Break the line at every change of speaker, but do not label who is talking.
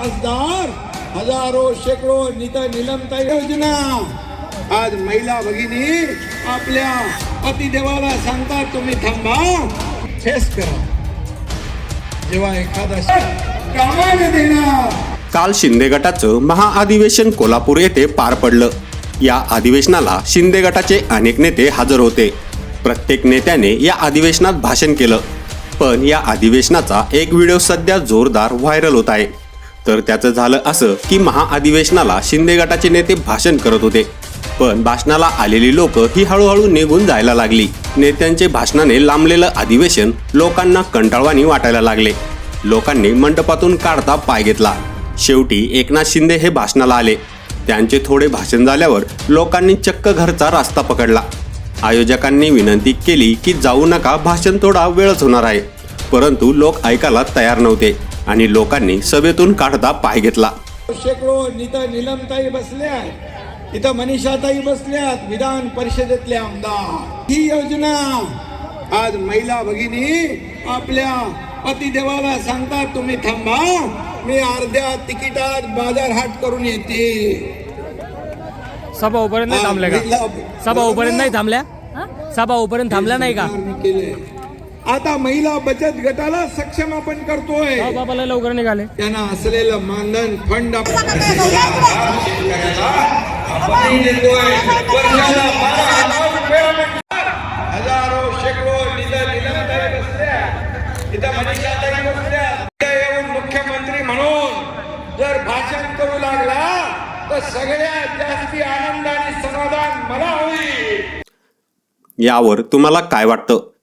खासदार हजारो शेकडो नित निलंबता योजना. आज महिला भगिनी आपल्या पतिदेवाला सांगतात तुम्ही थांबा फेस करा. जेव्हा एखादा कामाने देणार.
काल शिंदे गटाचं महाअधिवेशन कोल्हापूर येथे पार पडलं. या अधिवेशनाला शिंदे गटाचे अनेक नेते हजर होते. प्रत्येक नेत्याने या अधिवेशनात भाषण केलं. पण या अधिवेशनाचा एक व्हिडिओ सध्या जोरदार व्हायरल होत आहे. तर त्याचं झालं असं की महाअधिवेशनाला शिंदे गटाचे नेते भाषण करत होते. पण भाषणाला आलेली लोक ही हळूहळू निघून जायला लागली. नेत्यांचे भाषणाने लांबलेलं अधिवेशन लोकांना कंटाळवाणी वाटायला लागले. लोकांनी मंडपातून काढता पाय घेतला. शेवटी एकनाथ शिंदे हे भाषणाला आले. त्यांचे थोडे भाषण झाल्यावर लोकांनी चक्क घरचा रस्ता पकडला. आयोजकांनी विनंती केली की जाऊ नका भाषण थोडा वेळच होणार आहे. परंतु लोक ऐकायला तयार नव्हते. आणि लोकांनी सभेतून काढता पाय घेतला.
शेकडो नित निलमताई बसल्या इथं मनीषाताई बसल्यात विधान परिषदेतले आमदार. ही योजना आज महिला भगिनी आपल्या पतिदेवाला सांगतात तुम्ही थांबा मी अर्ध्या तिकिटात बाजार हाट करून येते.
सभा उपर्यंत नाही थांबल्या का? सभा उपर्यंत नाही थांबल्या? सभा उपर्यंत थांबल्या नाही का?
केले. आता महिला बचत गटाला सक्षम आपण करतोय.
बाबाला लवकर निघाले.
त्यांना असलेलं मानधन फंड आपण हजारो शेकडो येऊन मुख्यमंत्री म्हणून जर भाषण करू लागला तर सगळ्यात जास्ती आनंद आणि समाधान मला होईल.
यावर तुम्हाला काय वाटतं?